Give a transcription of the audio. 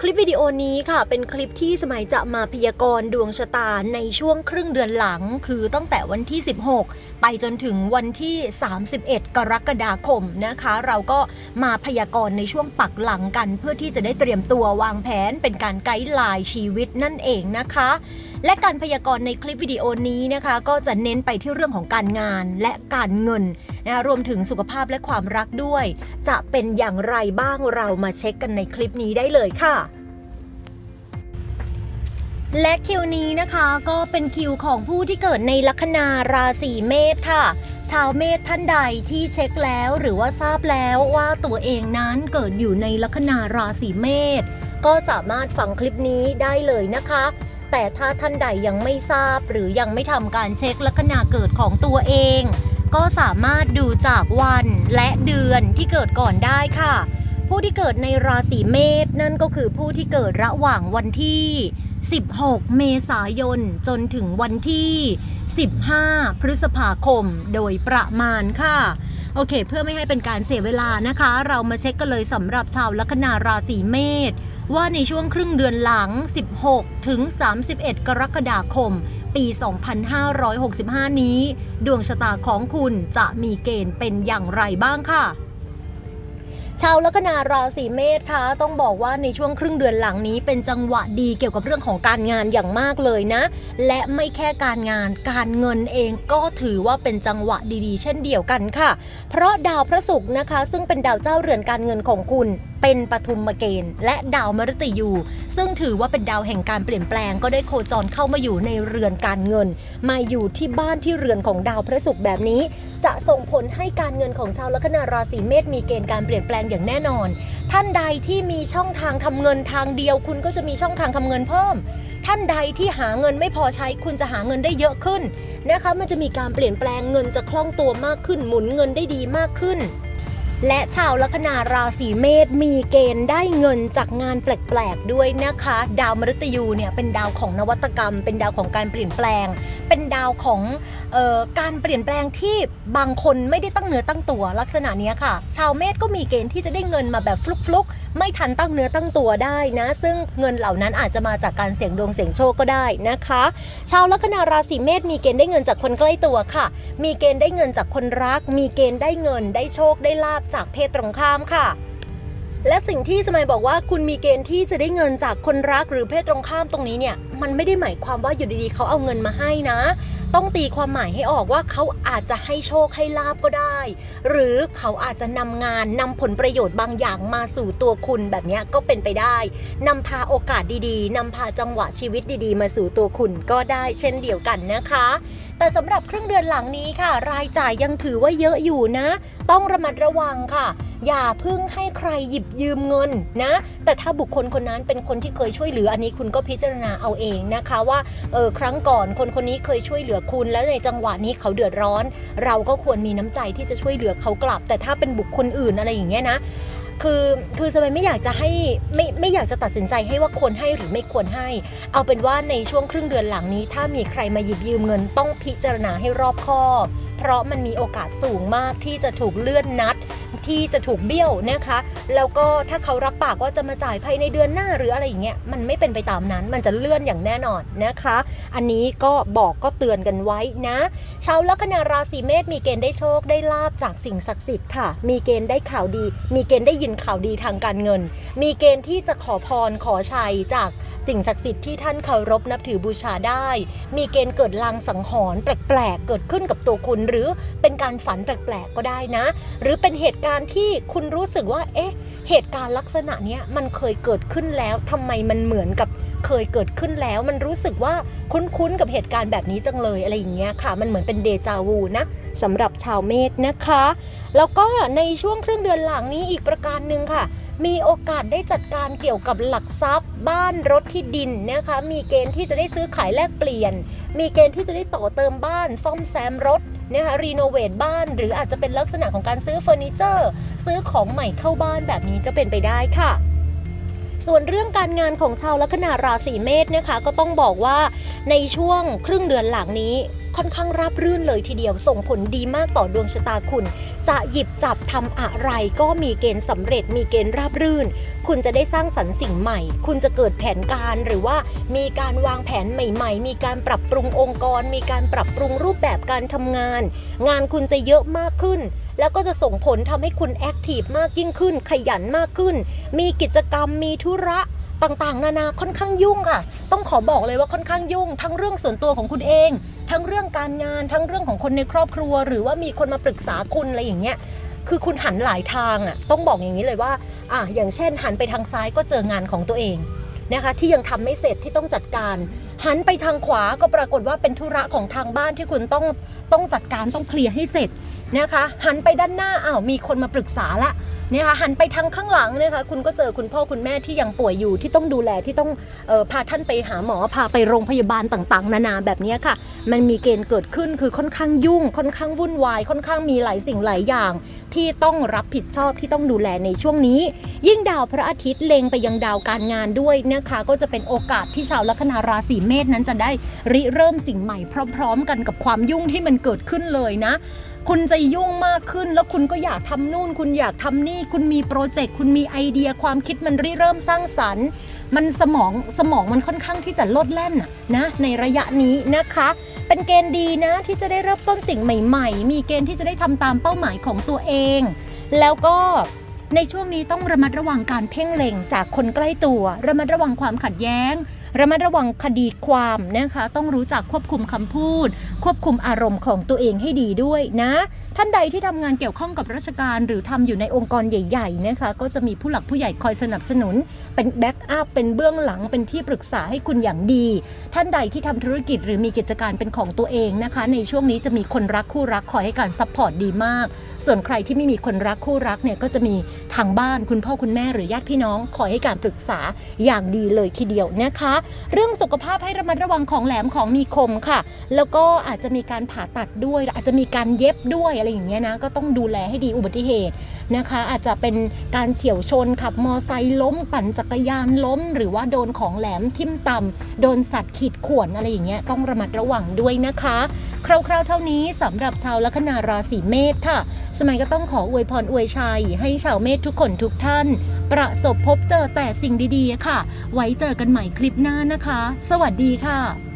คลิปวิดีโอนี้ค่ะ เป็นคลิปที่สมัยจะมาพยากรณ์ดวงชะตาในช่วงครึ่งเดือนหลัง คือตั้งแต่วันที่ 16 ไปจนถึงวันที่ 31 กรกฎาคมนะคะ เราก็มาพยากรณ์ในช่วงปักหลังกัน เพื่อที่จะได้เตรียมตัววางแผนเป็นการไกด์ไลน์ชีวิตนั่นเองนะคะและการพยากรณ์ในคลิปวิดีโอนี้นะคะ ก็จะเน้นไปที่เรื่องของการงานและการเงิน นะรวมถึงสุขภาพและความรักด้วย จะเป็นอย่างไรบ้างเรามาเช็คกันในคลิปนี้ได้เลยค่ะและคิวนี้นะคะก็เป็นคิวของผู้ที่เกิดในลัคนาราศีเมษค่ะ ชาวเมษท่านใดที่เช็คแล้วหรือว่าทราบแล้วว่าตัวเองนั้นเกิดอยู่ในลัคนาราศีเมษก็สามารถฟังคลิปนี้ได้เลยนะคะ แต่ถ้าท่านใดยังไม่ทราบหรือยังไม่ทำการเช็คลัคนาเกิดของตัวเอง ก็สามารถดูจากวันและเดือนที่เกิดก่อนได้ค่ะ ผู้ที่เกิดในราศีเมษนั่นก็คือผู้ที่เกิดระหว่างวันที่ 16 เมษายน จนถึงวันที่ 15 พฤษภาคมโดยประมาณค่ะ โอเค เพื่อไม่ให้เป็นการเสียเวลานะคะ เรามาเช็คกันเลยสำหรับชาวลัคนาราศีเมษว่าในช่วงครึ่งเดือนหลัง 16 ถึง 31 กรกฎาคม ปี 2565 นี้ ดวงชะตาของคุณจะมีเกณฑ์เป็นอย่างไรบ้างค่ะชาวลัคนาราศีเมษคะต้องบอกว่าในช่วงครึ่งเดือนหลังนี้เป็นจังหวะดีเกี่ยวกับเรื่องของการงานอย่างมากเลยนะ และไม่แค่การงานการเงินเองก็ถือว่าเป็นจังหวะดีๆ เช่นเดียวกันค่ะ เพราะดาวพระศุกร์นะคะ ซึ่งเป็นดาวเจ้าเรือนการเงินของคุณ เป็นปฐุมเกณฑ์และดาวมฤตยู ซึ่งถือว่าเป็นดาวแห่งการเปลี่ยนแปลงก็ได้โคจรเข้ามาอยู่ในเรือนการเงิน มาอยู่ที่บ้านที่เรือนของดาวพระศุกร์แบบนี้ จะส่งผลให้การเงินของชาวลัคนาราศีเมษมีเกณฑ์การเปลี่ยนแปลงอย่างแน่นอน ท่านใดที่มีช่องทางทำเงินทางเดียว คุณก็จะมีช่องทางทำเงินเพิ่ม ท่านใดที่หาเงินไม่พอใช้คุณจะหาเงินได้เยอะขึ้นนะคะ มันจะมีการเปลี่ยนแปลงเงินจะคล่องตัวมากขึ้น หมุนเงินได้ดีมากขึ้น และชาวลัคนาราศีเมษมีเกณฑ์ได้เงินจากงานแปลกๆด้วยนะคะ ดาวมฤตยูเนี่ยเป็นดาวของนวัตกรรม เป็นดาวของการเปลี่ยนแปลง เป็นดาวของออการเปลี่ยนแปลงที่บางคนไม่ได้ตั้งเนื้อตั้งตัวลักษณะนี้ค่ะ ชาวเมษก็มีเกณฑ์ที่จะได้เงินมาแบบฟลุกๆ ไม่ทันตั้งเนื้อตั้งตัวได้นะ ซึ่งเงินเหล่านั้นอาจจะมาจากการเสี่ยงดวงเสี่ยงโชคก็ได้นะคะ ชาวลัคนาราศีเมษมีเกณฑ์ได้เงินจากคนใกล้ตัวค่ะ มีเกณฑ์ได้เงินจากคนรัก มีเกณฑ์ได้เงินได้โชคได้ลาบจากเพศตรงข้ามค่ะ และสิ่งที่สมัยบอกว่าคุณมีเกณฑ์ที่จะได้เงินจากคนรักหรือเพศตรงข้ามตรงนี้เนี่ย มันไม่ได้หมายความว่าอยู่ดีๆเขาเอาเงินมาให้นะ ต้องตีความหมายให้ออกว่าเขาอาจจะให้โชคให้ลาบก็ได้ หรือเขาอาจจะนำงานนำผลประโยชน์บางอย่างมาสู่ตัวคุณแบบนี้ก็เป็นไปได้นำพาโอกาสดีๆนำพาจังหวะชีวิตดีๆ มาสู่ตัวคุณก็ได้เช่นเดียวกันนะคะแต่สำหรับครึ่งเดือนหลังนี้ค่ะ รายจ่ายยังถือว่าเยอะอยู่นะ ต้องระมัดระวังค่ะ อย่าเพึ่งให้ใครหยิบยืมเงินนะ แต่ถ้าบุคคลคนนั้นเป็นคนที่เคยช่วยเหลืออันนี้คุณก็พิจารณาเอาเองเองนะคะว่าเออครั้งก่อนคนคนนี้เคยช่วยเหลือคุณ แล้วในจังหวะนี้เขาเดือดร้อน เราก็ควรมีน้ำใจที่จะช่วยเหลือเขากลับ แต่ถ้าเป็นบุคคลอื่นอะไรอย่างเงี้ยนะคือคือสมัยไม่อยากจะให้ไม่ไม่อยากจะตัดสินใจให้ว่าควรให้หรือไม่ควรให้ เอาเป็นว่าในช่วงครึ่งเดือนหลังนี้ ถ้ามีใครมาหยิบยืมเงินต้องพิจารณาให้รอบคอบ เพราะมันมีโอกาสสูงมากที่จะถูกเลื่อนนัด ที่จะถูกเบี้ยวนะคะ แล้วก็ถ้าเขารับปากว่าจะมาจ่ายภายในเดือนหน้าหรืออะไรอย่างเงี้ยมันไม่เป็นไปตามนั้น มันจะเลื่อนอย่างแน่นอนนะคะ อันนี้ก็บอกก็เตือนกันไว้นะชาวลัคนาราศีเมษมีเกณฑ์ได้โชคได้ลาบจากสิ่งศักดิ์สิทธิ์ค่ะ มีเกณฑ์ได้ข่าวดี มีเกณฑ์ได้ยินข่าวดีทางการเงิน มีเกณฑ์ที่จะขอพรขอชัยจากสิ่งศักดิ์สิทธิ์ที่ท่านเคารพนับถือบูชาได้ มีเกณฑ์เกิดลางสังหรณ์แปลกๆ เกิดขึ้นกับตัวคุณหรือเป็นการฝันแปลกๆก็ได้นะ หรือเป็นเหตุการณ์ที่คุณรู้สึกว่า เอ๊ะ เหตุการณ์ลักษณะนี้มันเคยเกิดขึ้นแล้วทำไมมันเหมือนกับเคยเกิดขึ้นแล้ว มันรู้สึกว่าคุ้นๆกับเหตุการณ์แบบนี้จังเลยอะไรอย่างเงี้ยค่ะ มันเหมือนเป็นเดจาวูนะสำหรับชาวเมษนะคะ แล้วก็ในช่วงครึ่งเดือนหลังนี้อีกประการหนึ่งค่ะมีโอกาสได้จัดการเกี่ยวกับหลักทรัพย์ บ้านรถที่ดินนะคะ มีเกณฑ์ที่จะได้ซื้อขายแลกเปลี่ยน มีเกณฑ์ที่จะได้ต่อเติมบ้าน ซ่อมแซมรถ นะคะรีโนเวทบ้าน หรืออาจจะเป็นลักษณะของการซื้อเฟอร์นิเจอร์ ซื้อของใหม่เข้าบ้านแบบนี้ก็เป็นไปได้ค่ะส่วนเรื่องการงานของชาวลัคนาราศีเมษนะคะ ก็ต้องบอกว่าในช่วงครึ่งเดือนหลังนี้ ค่อนข้างราบรื่นเลยทีเดียวส่งผลดีมากต่อดวงชะตาคุณ จะหยิบจับทำอะไรก็มีเกณฑ์สำเร็จมีเกณฑ์ราบรื่น คุณจะได้สร้างสรรค์สิ่งใหม่ คุณจะเกิดแผนการหรือว่ามีการวางแผนใหม่ ๆ มีการปรับปรุงองค์กร มีการปรับปรุงรูปแบบการทำงาน งานคุณจะเยอะมากขึ้นแล้วก็จะส่งผลทำให้คุณแอคทีฟมากยิ่งขึ้น ขยันมากขึ้น มีกิจกรรมมีธุระ ต่างๆ นานาค่อนข้างยุ่งค่ะ ต้องขอบอกเลยว่าค่อนข้างยุ่ง ทั้งเรื่องส่วนตัวของคุณเอง ทั้งเรื่องการงาน ทั้งเรื่องของคนในครอบครัว หรือว่ามีคนมาปรึกษาคุณอะไรอย่างเงี้ยคือคุณหันหลายทางอะต้องบอกอย่างนี้เลยว่าอะอย่างเช่นหันไปทางซ้ายก็เจองานของตัวเองนะคะที่ยังทำไม่เสร็จที่ต้องจัดการ หันไปทางขวาก็ปรากฏว่าเป็นธุระของทางบ้านที่คุณต้องต้องจัดการต้องเคลียร์ให้เสร็จนะคะ หันไปด้านหน้าอ้าวมีคนมาปรึกษาละนะคะหันไปทางข้างหลังนะคะคุณก็เจอคุณพ่อคุณแม่ที่ยังป่วยอยู่ที่ต้องดูแลที่ต้องออพาท่านไปหาหมอพาไปโรงพยาบาลต่างๆ นานาแบบนี้ค่ะ มันมีเกณฑ์เกิดขึ้นคือค่อนข้างยุ่ง ค่อนข้างวุ่นวาย ค่อนข้างมีหลายสิ่งหลายอย่าง ที่ต้องรับผิดชอบที่ต้องดูแลในช่วงนี้ ยิ่งดาวพระอาทิตย์เล็งไปยังดาวการงานด้วยนะคะก็จะเป็นโอกาสที่ชาวลัคนาราศีเมษนั้นจะได้ริเริ่มสิ่งใหม่พร้อมๆ กันกับความยุ่งที่มันเกิดขึ้นเลยนะ คุณจะยุ่งมากขึ้นแล้วคุณก็อยากทำนู่น คุณอยากทำนี่ คุณมีโปรเจกต์คุณมีไอเดียความคิดมันริเริ่มสร้างสรรค์ มันสมองสมองมันค่อนข้างที่จะลดแล่นนะนะในระยะนี้นะคะ เป็นเกณฑ์ดีนะที่จะได้เริ่มต้นสิ่งใหม่ ๆ มีเกณฑ์ที่จะได้ทำตามเป้าหมายของตัวเอง แล้วก็ในช่วงนี้ต้องระมัดระวังการเพ่งเล็งจากคนใกล้ตัว ระมัดระวังความขัดแย้ง ระมัดระวังคดีความนะคะ ต้องรู้จักควบคุมคำพูด ควบคุมอารมณ์ของตัวเองให้ดีด้วยนะ ท่านใดที่ทำงานเกี่ยวข้องกับราชการ หรือทำอยู่ในองค์กรใหญ่ๆนะคะก็จะมีผู้หลักผู้ใหญ่คอยสนับสนุน เป็นแบ็กอัพเป็นเบื้องหลังเป็นที่ปรึกษาให้คุณอย่างดี ท่านใดที่ทำธุรกิจหรือมีกิจการเป็นของตัวเองนะคะ ในช่วงนี้จะมีคนรักคู่รักคอยให้การซัพพอร์ตดีมากส่วนใครที่ไม่มีคนรักคู่รักเนี่ยก็จะมีทางบ้านคุณพ่อคุณแม่หรือญาติพี่น้องคอยให้การปรึกษาอย่างดีเลยทีเดียวนะคะเรื่องสุขภาพให้ระมัดระวังของแหลมของมีคมค่ะ แล้วก็อาจจะมีการผ่าตัดด้วย อาจจะมีการเย็บด้วยอะไรอย่างเงี้ยนะก็ต้องดูแลให้ดีอุบัติเหตุนะคะ อาจจะเป็นการเฉียวชนขับมอไซค์ล้ม ปั่นจักรยานล้ม หรือว่าโดนของแหลมทิ่มต่ำโดนสัตว์ขีดข่วนอะไรอย่างเงี้ยต้องระมัดระวังด้วยนะคะ คร่าวๆ เท่านี้สำหรับชาวลัคนาราศีเมษค่ะ สมัยก็ต้องขออวยพรอวยชัยให้ชาวเมษทุกคนทุกท่านประสบพบเจอแต่สิ่งดีๆค่ะ ไว้เจอกันใหม่คลิปหน้านะคะ สวัสดีค่ะ